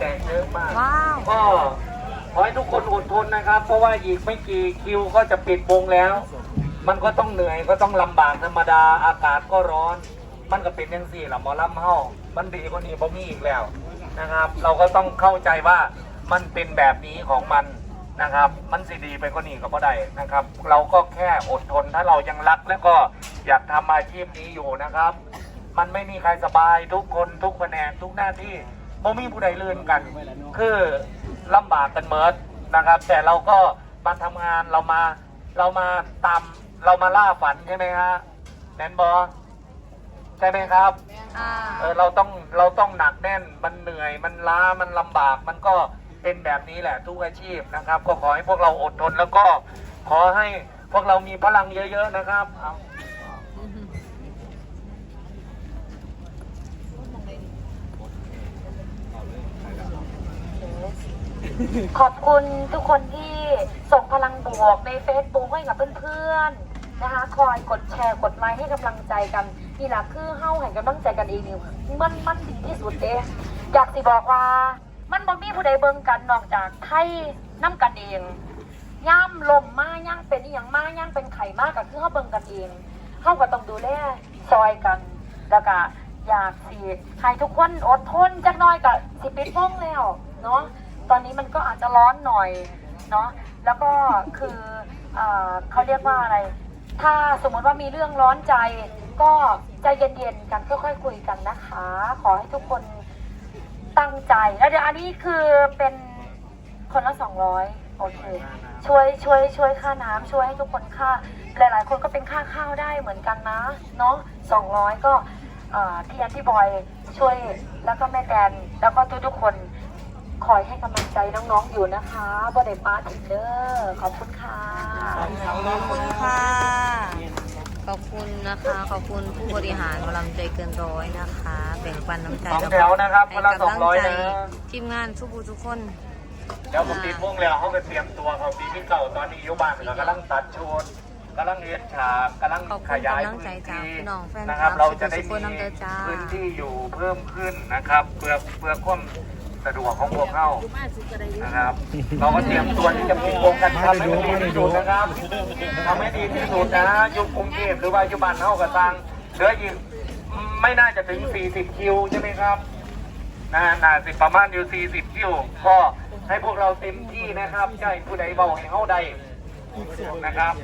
แตกเยอะมากว้าว ก็ขอให้ทุกคนอดทนนะครับ เพราะว่าอีกไม่กี่คิวก็จะปิดวงแล้ว มันก็ต้องเหนื่อยก็ต้องลำบากธรรมดาอากาศก็ร้อน มันก็เป็นยังสี่ละหมอลำเฮามันดีกว่านี้บ่มีอีกแล้วนะครับ เราก็ต้องเข้าใจว่ามันเป็นแบบนี้ของมันนะครับ มันสิดีไปกว่านี้ก็บ่ได้นะครับ เราก็แค่อดทนถ้าเรายังรักและก็อยากทำอาชีพนี้อยู่นะครับ มันไม่มีใครสบายทุกคนทุกแผนกทุกหน้าที่ บ่มีผู้ใดเลื่อนกัน คือลำบากกันเมิดนะครับ แต่เราก็มาทำงานเรามาเรามาตามเรามาล่าฝันใช่ไหมฮะแนนบอใช่ไหมครับอ่าเออเราต้องเราต้องหนักแน่นมันเหนื่อยมันล้ามันลำบาก มันก็เป็นแบบนี้แหละทุกอาชีพนะครับ ก็ขอให้พวกเราอดทนแล้วก็ขอให้พวกเรามีพลังเยอะ ๆ นะครับเอา ขอบคุณทุกคนที่ส่งพลังบวกใน Facebook ให้กับเพื่อนๆนะคะ คอยกดแชร์กดไลค์ให้กำลังใจกันนี่แหละคือเฮ้าให้กำลังใจกันเองนี่มันมันดีที่สุดเด้อยากสิบอกว่ามันบ่มีผู้ใดเบิ่งกันนอกจากไทยน้ำกันเองย่ำลมมาย่างเป็นอย่างมาย่างเป็นไข่มากก็คือเขาเบิ่งกันเองเขาก็ต้องดูแลซอยกัน แล้วก็อยากสิให้ทุกคนอดทนจักน้อยกับสิปิดวงแล้วเนาะ มันก็อาจจะร้อนหน่อยเนาะแล้วก็คืออเขาเรียกว่าอะไร ถ้าสมมติว่ามีเรื่องร้อนใจ ก็ใจเย็นๆกันค่อยๆคุยกันนะคะ ขอให้ทุกคนตั้งใจแล้วเดี๋ยวอันนี้คือเป็นคนละสองร้อยโอเคช่วยช่วยช่วยค่าน้ำช่วยให้ทุกคนค่าหลาย ๆ คนก็เป็นค่าข้าวได้เหมือนกันนะเนาะสองร้อยก็เอ่อพี่แอนพี่บอยช่วยแล้วก็แม่แดนแล้วก็ทุกๆคน คอยให้กำลังใจน้องๆอยู่นะคะบอดป้าทินเดอร์ขอบคุณค่ะ ขอบคุณค่ะ ขอบคุณนะคะ ขอบคุณผู้บริหารกำลังใจเกินร้อยนะคะแบ่งปันน้ำใจสองแล้วแถก็วนะครับคให้นละกำสองลังร้อยใจนะทีมงานทุกผู้ทุกคนเดี๋ยวผมติดวงแล้วเขาก็เตรียมตัวเขาปีที่เก่าตอนนี้อยุบานก็กำลังตัดชุดกำลังเลี้ยงฉากกำลังขอบคุณขยายกำลังพื้นใจจากที่พี่น้องแฟนนะครับคลับ เราจะได้ซุปเปอร์น้ำเด้อจ้าพื้นที่อยู่เพิ่มขึ้นนะครับเพื่อเพื่อความ สะดวกของพวกเขานะครับ เราก็เตรียมตัวที่จะมีโครงการทำให้ดีที่สุดนะครับทำให้ดีที่สุดนะยุคกรุงเทพหรือว่ายุบันเท่ากับตังเหลืออีกไม่น่าจะถึง 40 คิวใช่ไหมครับนะน่าสิประมาณอยู่ 40 คิว ก็ให้พวกเราเต็มที่นะครับ ใช่ผู้ใดเบาให้เขาใดนะครับ